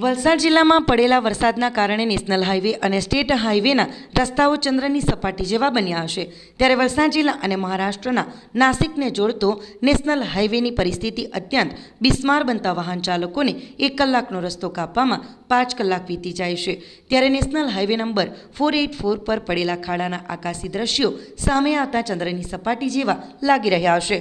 વલસાડ જિલ્લામાં પડેલા વરસાદના કારણે નેશનલ હાઈવે અને સ્ટેટ હાઈવેના રસ્તાઓ ચંદ્રની સપાટી જેવા બન્યા હશે. ત્યારે વલસાડ જિલ્લા અને મહારાષ્ટ્રના નાસિકને જોડતો નેશનલ હાઈવેની પરિસ્થિતિ અત્યંત બિસ્માર બનતા વાહન ચાલકોને એક કલાકનો રસ્તો કાપવામાં પાંચ કલાક વીતી જાય છે. ત્યારે national highway number four eight four પર પડેલા ખાડાના આકાશી દ્રશ્યો સામે આવતા ચંદ્રની સપાટી જેવા લાગી રહ્યા હશે.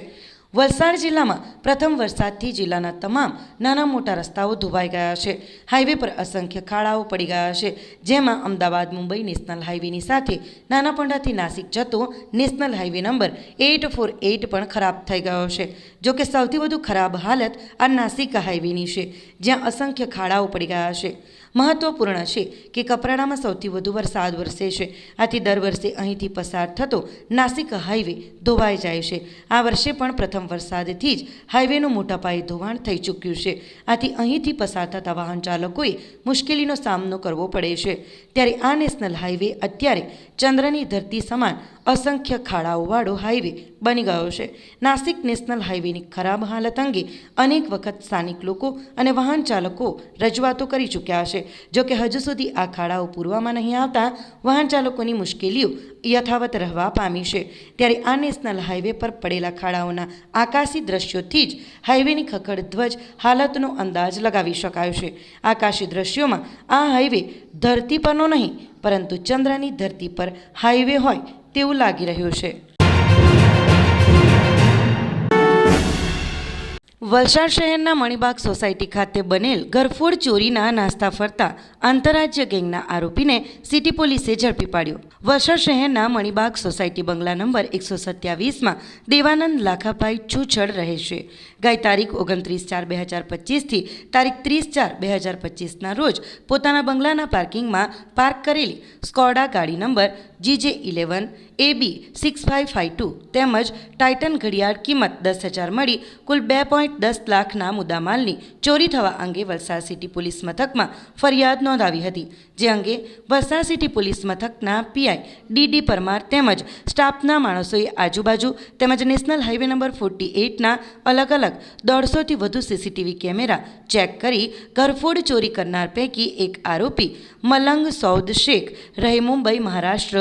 વલસાડ જિલ્લામાં પ્રથમ વરસાદથી જિલ્લાના તમામ નાના મોટા રસ્તાઓ ધોવાઈ ગયા છે. હાઈવે પર અસંખ્ય ખાડાઓ પડી ગયા છે, જેમાં અમદાવાદ, મુંબઈ નેશનલ હાઈવેની સાથે નાના પંડાથી નાસિક જતો national highway number eight four eight પણ ખરાબ થઈ ગયો છે. જો કે સૌથી વધુ ખરાબ હાલત આ નાસિક હાઈવેની છે, જ્યાં અસંખ્ય ખાડાઓ પડી ગયા છે. મહત્વપૂર્ણ છે કે કપરાડામાં સૌથી વધુ વરસાદ વરસે છે. આથી દર વર્ષે અહીંથી પસાર થતો નાસિક હાઈવે ધોવાઈ જાય છે. આ વર્ષે પણ પ્રથમ વરસાદથી જ હાઈવેનું મોટા પાયે ધોવાણ થઈ ચૂક્યું છે. આથી અહીંથી પસાર થતા વાહન ચાલકોએ મુશ્કેલીનો સામનો કરવો પડે છે. ત્યારે આ નેશનલ હાઈવે અત્યારે ચંદ્રની ધરતી સમાન અસંખ્ય ખાડાઓવાળો હાઈવે બની ગયો છે. નાસિક નેશનલ હાઈવેની ખરાબ હાલત અંગે અનેક વખત સ્થાનિક લોકો અને વાહન ચાલકો રજૂઆતો કરી ચૂક્યા છે. જોકે હજુ સુધી આ ખાડાઓ પૂરવામાં નહીં આવતા, વાહન ચાલકોની મુશ્કેલીઓ યથાવત રહેવા પામી છે. ત્યારે આ નેશનલ હાઈવે પર પડેલા ખાડાઓના આકાશી દ્રશ્યોથી જ હાઈવેની ખખડ ધ્વજ હાલતનો અંદાજ લગાવી શકાયો છે. આકાશી દ્રશ્યોમાં આ હાઈવે ધરતી પરનો નહીં, પરંતુ ચંદ્રની ધરતી પર હાઈવે હોય તેવું લાગી રહ્યું છે. વલસાડ શહેરના મણિબાગ સોસાયટી ખાતે બનેલ ઘરફોડ ચોરીના નાસ્તા ફરતા આંતરરાજ્ય ગેંગના આરોપીને સિટી પોલીસે ઝડપી પાડ્યો. વલસાડ શહેરના મણિબાગ સોસાયટી બંગલા નંબર એકસો સત્યાવીસમાં દેવાનંદ લાખાભાઈ છૂછડ રહે છે. ગઈ તારીખ ઓગણત્રીસ ચાર બે હજાર પચીસથી તારીખ ત્રીસ ચાર બે હજાર પચીસના રોજ પોતાના બંગલાના પાર્કિંગમાં પાર્ક કરેલી સ્કોડા ગાડી number GJ eleven, AB six five five two તેમજ ટાઇટન ઘડિયાળ કિંમત દસ હજાર મળી, કુલ બે પોઈન્ટ દસ લાખના મુદ્દામાલની ચોરી થવા અંગે વલસાડ સિટી પોલીસ મથકમાં ફરિયાદ નોંધાવી હતી. જે અંગે વલસાડ સિટી પોલીસ મથકના પીઆઈ ડીડી પરમાર તેમજ સ્ટાફના માણસોએ આજુબાજુ તેમજ નેશનલ હાઈવે નંબર ફોર્ટી એઇટના અલગ અલગ દોઢસોથી વધુ સીસીટીવી કેમેરા ચેક કરી ઘરફોડ ચોરી કરનાર પૈકી એક આરોપી મલંગ સૌદ શેખ રહે મુંબઈ, મહારાષ્ટ્ર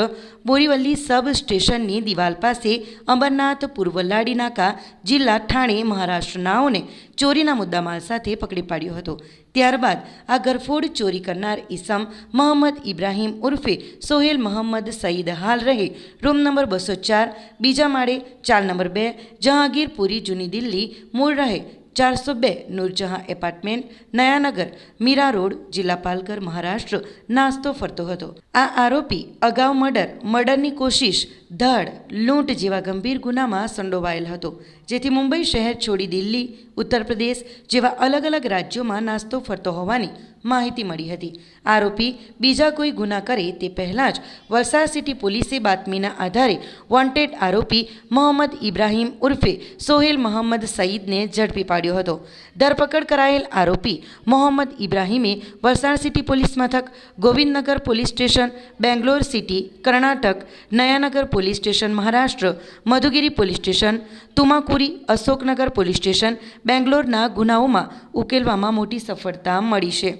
બોરીવલ્લી સબ સ્ટેશનની દિવાલ પાસે અમરનાથ પૂર્વલાડી નાકા જિલ્લા ઠાણે મહારાષ્ટ્રનાઓને ચોરીના મુદ્દામાલ સાથે પકડી પાડ્યો હતો. ત્યારબાદ આ ગરફોડ ચોરી કરનાર ઈસમ મોહમ્મદ ઇબ્રાહીમ ઉર્ફે સોહેલ મોહમ્મદ સઈદ હાલ રહે, રૂમ નંબર બસો ચાર, બીજા માળે ચાર નંબર બે, જહાંગીરપુરી જૂની દિલ્હી, મૂળ રહે ચારસો બે નૂરજહાં એપાર્ટમેન્ટ, નયાનગર, મીરા રોડ, જિલ્લા પાલઘર, મહારાષ્ટ્ર નાસ્તો ફરતો હતો. આ આરોપી અગાઉ મર્ડર, મર્ડરની કોશિશ ધડ લૂંટ જેવા ગંભીર ગુનામાં સંડોવાયેલ હતો. જેથી મુંબઈ શહેર છોડી દિલ્હી ઉત્તર પ્રદેશ જેવા અલગ અલગ રાજ્યોમાં નાસ્તો ફરતો હોવાની માહિતી મળી હતી. આરોપી બીજા કોઈ ગુના કરે તે પહેલાં જ વલસાડ સિટી પોલીસે બાતમીના આધારે વોન્ટેડ આરોપી મોહમ્મદ ઇબ્રાહીમ ઉર્ફે સોહેલ મોહમ્મદ સઈદને ઝડપી પાડ્યો હતો. ધરપકડ કરાયેલ આરોપી મોહમ્મદ ઇબ્રાહીમે વલસાડ સિટી પોલીસ મથક, Govindnagar police station, Bangalore city, Karnataka, Nayanagar police station Maharashtra, Madhugiri police station, Tumakuri Ashoknagar police station, બેંગ્લોરના ગુનાઓમાં ઉકેલવામાં મોટી સફળતા મળી છે.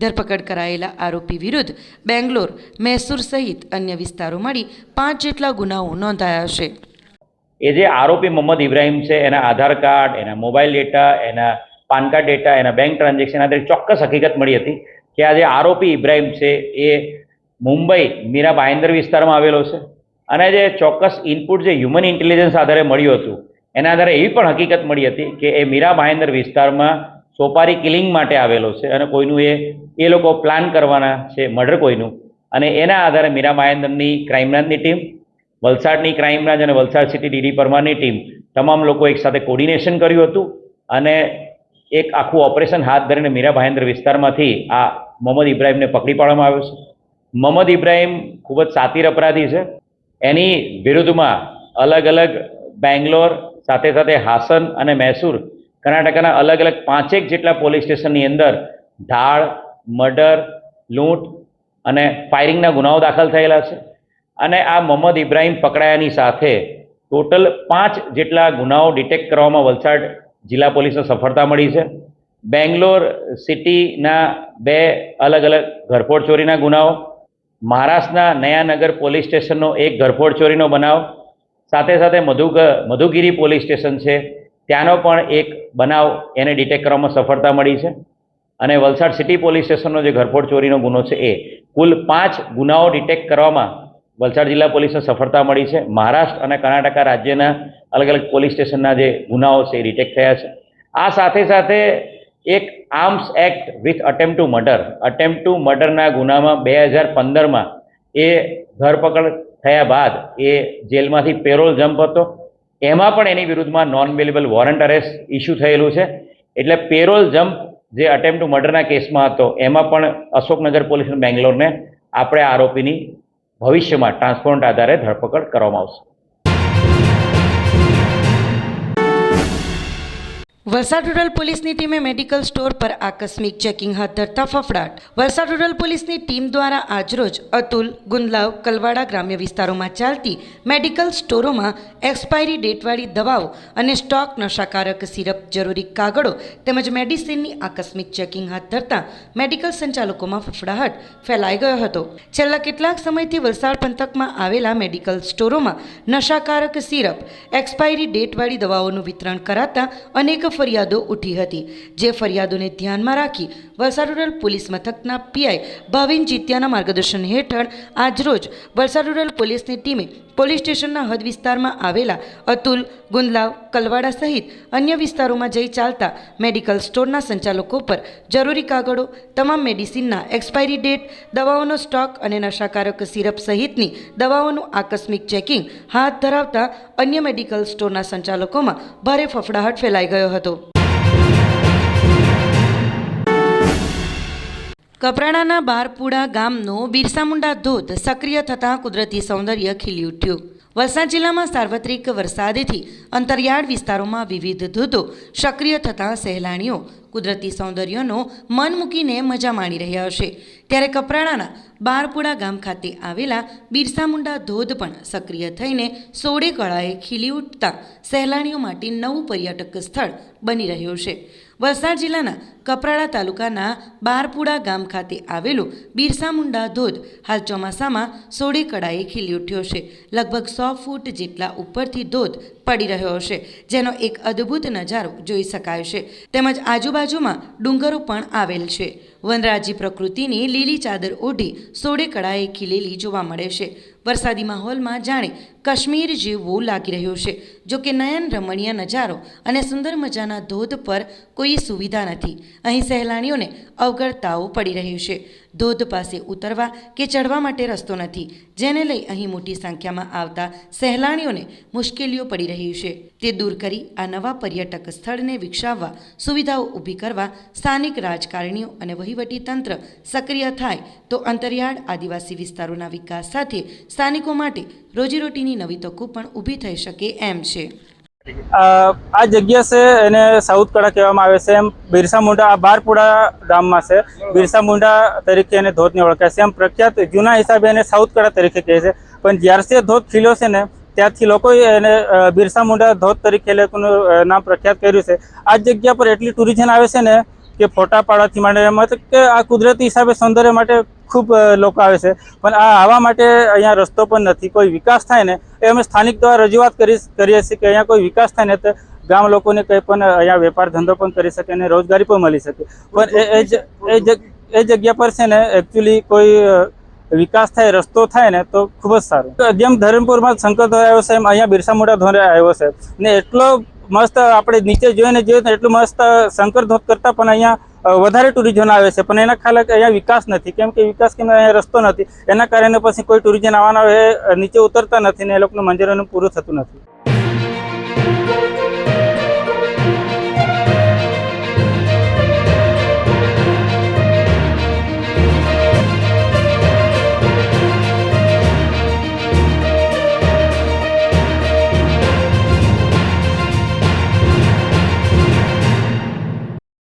ધરપકડ કરાયેલા આરોપી વિરુદ્ધ બેંગ્લોર, મૈસૂર સહિત અન્ય વિસ્તારો મળી પાંચ જેટલા ગુનાઓ નોંધાયા છે. એ જે આરોપી મોહમ્મદ ઇબ્રાહીમ છે, એના આધાર કાર્ડ, એના મોબાઈલ ડેટા, એના પાન કાર્ડ ડેટા, એના બેંક ટ્રાન્ઝેક્શન આધારે ચોક્કસ હકીકત મળી હતી કે આ જે આરોપી ઇબ્રાહીમ છે, એ મુંબઈ મીરા ભાઈન્દર વિસ્તારમાં આવેલો છે. અને જે ચોક્કસ ઇનપુટ જે હ્યુમન ઇન્ટેલિજન્સ આધારે મળ્યું હતું, એના આધારે એવી પણ હકીકત મળી હતી કે એ મીરા ભાઈન્દર વિસ્તારમાં સોપારી કિલિંગ માટે આવેલો છે અને કોઈનું એ એ લોકો પ્લાન કરવાના છે મર્ડર કોઈનું. અને એના આધારે મીરા મહેન્દરની ક્રાઇમ બ્રાન્ચની ટીમ વલસાડની ક્રાઇમ બ્રાન્ચ અને વલસાડ સિટી ડીડી પરમારની ટીમ તમામ લોકો એકસાથે કોર્ડિનેશન કર્યું હતું અને એક આખું ઓપરેશન હાથ ધરીને મીરા ભાઈન્દર વિસ્તારમાંથી આ મોહમ્મદ ઇબ્રાહીમને પકડી પાડવામાં આવ્યો છે. મોહમ્મદ ઇબ્રાહિમ ખૂબ જ સાતીર અપરાધી છે. એની વિરુદ્ધમાં અલગ અલગ બેંગ્લોર, સાથે સાથે હાસન અને મૈસૂર, કર્ણાટકના અલગ અલગ પાંચેક જેટલા પોલીસ સ્ટેશનની અંદર ધાડ મર્ડર, લૂંટ અને ફાયરિંગના ગુનાઓ દાખલ થયેલા છે. અને આ મોહમ્મદ ઇબ્રાહિમ પકડાયાની સાથે ટોટલ પાંચ જેટલા ગુનાઓ ડિટેક્ટ કરવામાં વલસાડ જિલ્લા પોલીસને સફળતા મળી છે. બેંગ્લોર સિટીના બે અલગ અલગ ઘરફોડ ચોરીના ગુનાઓ મહારાષ્ટ્રના નયાનગર પોલીસ સ્ટેશનનો એક ઘરફોડ ચોરીનો બનાવ, સાથે સાથે મધુગ, મધુગીરી પોલીસ સ્ટેશન છે. ત્યાંનો પણ એક બનાવ એને ડિટેક્ટ કરવામાં સફળતા મળી છે. અને વલસાડ સિટી પોલીસ સ્ટેશનનો જે ઘરફોડ ચોરીનો ગુનો છે એ કુલ પાંચ ગુનાઓ ડિટેક્ટ કરવામાં વલસાડ જિલ્લા પોલીસને સફળતા મળી છે. મહારાષ્ટ્ર અને કર્ણાટકા રાજ્યના અલગ અલગ પોલીસ સ્ટેશનના જે ગુનાઓ છે એ ડિટેક્ટ થયા છે. આ સાથે સાથે એક arms act with attempt to murder attempt to મર્ડરના ગુનામાં બે હજાર પંદરમાં એ ધરપકડ થયા બાદ એ જેલમાંથી પેરોલ જમ્પ હતો. એમાં પણ એની વિરુદ્ધમાં non bailable warrant arrest issue થયેલું છે. એટલે પેરોલ જમ્પ જે અટેમ્પ ટુ મર્ડરના કેસમાં હતો, એમાં પણ અશોકનગર પોલીસ બેંગ્લોરને આપણે આરોપીની ભવિષ્યમાં ટ્રાન્સપોરન્ટ આધારે ધરપકડ કરવામાં આવશે. વલસાડ રૂરલ પોલીસની ટીમે મેડિકલ સ્ટોર પર આકસ્મિક ચેકિંગ હાથ ધરતા ફફડાટ. વલસાડ રૂરલ પોલીસની ટીમ દ્વારા આજરોજ અતુલ, ગુંદલાવ, કલવાડા ગ્રામ્ય વિસ્તારોમાં ચાલતી મેડિકલ સ્ટોરોમાં એક્સપાયરી ડેટવાળી દવાઓ અને સ્ટોક નશાકારક સિરપ જરૂરી કાગળો તેમજ મેડિસિનની આકસ્મિક ચેકિંગ હાથ ધરતા મેડિકલ સંચાલકોમાં ફફડાહટ ફેલાઈ ગયો હતો. છેલ્લા કેટલાક સમયથી વલસાડ પંથકમાં આવેલા મેડિકલ સ્ટોરોમાં નશાકારક સિરપ, એક્સપાયરી ડેટવાળી દવાઓનું વિતરણ કરાતા અનેક ફરિયાદો ઉઠી હતી. જે ફરિયાદોને ધ્યાનમાં રાખી વલસાડ રૂરલ પોલીસ મથકના પીઆઈ ભાવિન જીત્યાના માર્ગદર્શન હેઠળ આજરોજ વલસાડ રૂરલ પોલીસની ટીમે પોલીસ સ્ટેશનના હદ વિસ્તારમાં આવેલા અતુલ, ગુંદલાવ, કલવાડા સહિત અન્ય વિસ્તારોમાં જઈ ચાલતા મેડિકલ સ્ટોરના સંચાલકો પર જરૂરી કાગળો, તમામ મેડિસિનના એક્સપાયરી ડેટ, દવાઓનો સ્ટોક અને નશાકારક સિરપ સહિતની દવાઓનું આકસ્મિક ચેકિંગ હાથ ધરાવતા અન્ય મેડિકલ સ્ટોરના સંચાલકોમાં ભારે ફફડાહટ ફેલાઈ ગયો હતો. કપરાણાના બારપુડા ગામનો બિરસા મુંડા ધોધ સક્રિય થતાં કુદરતી સૌંદર્ય ખીલી ઉઠ્યું. વલસાડ જિલ્લામાં સાર્વત્રિક વરસાદથી અંતરિયાળ વિસ્તારોમાં વિવિધ ધોધો સક્રિય થતાં સહેલાણીઓ, કુદરતી સૌંદર્યનો મન મૂકીને મજા માણી રહ્યા હશે. ત્યારે કપરાણાના બારપુડા ગામ ખાતે આવેલા બિરસા મુંડા ધોધ પણ સક્રિય થઈને સોળે કળાએ ખીલી ઉઠતા સહેલાણીઓ માટે નવું પર્યટક સ્થળ બની રહ્યું છે. વલસાડ જિલ્લાના કપરાડા તાલુકાના બારપુડા ગામ ખાતે આવેલો બિરસા મુંડા ધોધ હાલ ચોમાસામાં સોળે કળાએ ખીલી ઉઠ્યો છે. લગભગ સો ફૂટ જેટલા ઉપરથી ધોધ પડી રહ્યો છે જેનો એક અદ્ભુત નજારો જોઈ શકાય છે. તેમજ આજુબાજુમાં ડુંગરો પણ આવેલ છે. વનરાજી પ્રકૃતિની લીલી ચાદર ઓઢી સોળે કળાએ ખીલેલી જોવા મળે છે. વરસાદી માહોલમાં જાણે કાશ્મીર જેવું લાગી રહ્યું છે. જો કે નયન રમણીય નજારો અને સુંદર મજાના ધોધ પર કોઈ સુવિધા નથી. અહીં સહેલાણીઓને અવગડતાઓ પડી રહ્યું છે. ધોધ પાસે ઉતરવા કે ચડવા માટે રસ્તો નથી, જેને લઈ અહીં મોટી સંખ્યામાં આવતા સહેલાણીઓને મુશ્કેલીઓ પડી રહી છે. તે દૂર કરી આ નવા પર્યટક સ્થળને વિકસાવવા, સુવિધાઓ ઊભી કરવા, સ્થાનિક રાજકારણીઓ અને વહીવટી તંત્ર સક્રિય થાય તો અંતરિયાળ આદિવાસી વિસ્તારોના વિકાસ સાથે સ્થાનિકો માટે રોજીરોટીની નવી તકો પણ ઊભી થઈ શકે એમ છે. આ જગ્યા છે એને સાઉથ કડા કહેવામાં આવે છે. એમ બિરસા મુંડા, આ બારપુડા ગામમાં છે. બિરસા મુંડા તરીકે એને ધોધને ઓળખાય છે. એમ પ્રખ્યાત જૂના હિસાબે એને સાઉથ કડા તરીકે કહે છે. પણ જ્યારથી ધોધ ખીલ્યો છે ને, ત્યારથી લોકોએ એને બિરસા મુંડા ધોધ તરીકે લોકોનું નામ પ્રખ્યાત કર્યું છે. આ જગ્યા પર એટલી ટુરિઝમ આવે છે ને, કે ફોટા પાડવાથી માંડે મતલબ કે આ કુદરતી હિસાબે સૌંદર્ય માટે ખૂબ લોકો આવે છે. પણ આ આવવા માટે અહીંયા રસ્તો પણ નથી. કોઈ વિકાસ થાય ને, એ અમે સ્થાનિક દ્વારા રજૂઆત કરી કરીએ છીએ કે અહીંયા કોઈ વિકાસ થાય ને, તો ગામ લોકોને કંઈ પણ અહીંયા વેપાર ધંધો પણ કરી શકે અને રોજગારી પણ મળી શકે. પણ એ એ જગ્યા પર છે ને એકચ્યુઅલી કોઈ વિકાસ થાય, રસ્તો થાય ને, તો ખૂબ જ સારું. જેમ ધરમપુરમાં શંકર આવ્યો છે, એમ અહીંયા બિરસા મુંડા ધોરે આવ્યો છે. ને એટલો મસ્ત આપણે નીચે જોઈને જોઈએ તો એટલું મસ્ત શંકર ધોધ કરતાં પણ અહીંયા વધારે ટુરિઝમ આવે છે. પણ એના ખાલી અહીંયા વિકાસ નથી. કેમ કે વિકાસ કેમ અહીંયા રસ્તો નથી. એના કારણે પછી કોઈ ટુરિઝમ આવવાના નીચે ઉતરતા નથી ને એ લોકોનું મંજૂરીનું પૂરું થતું નથી.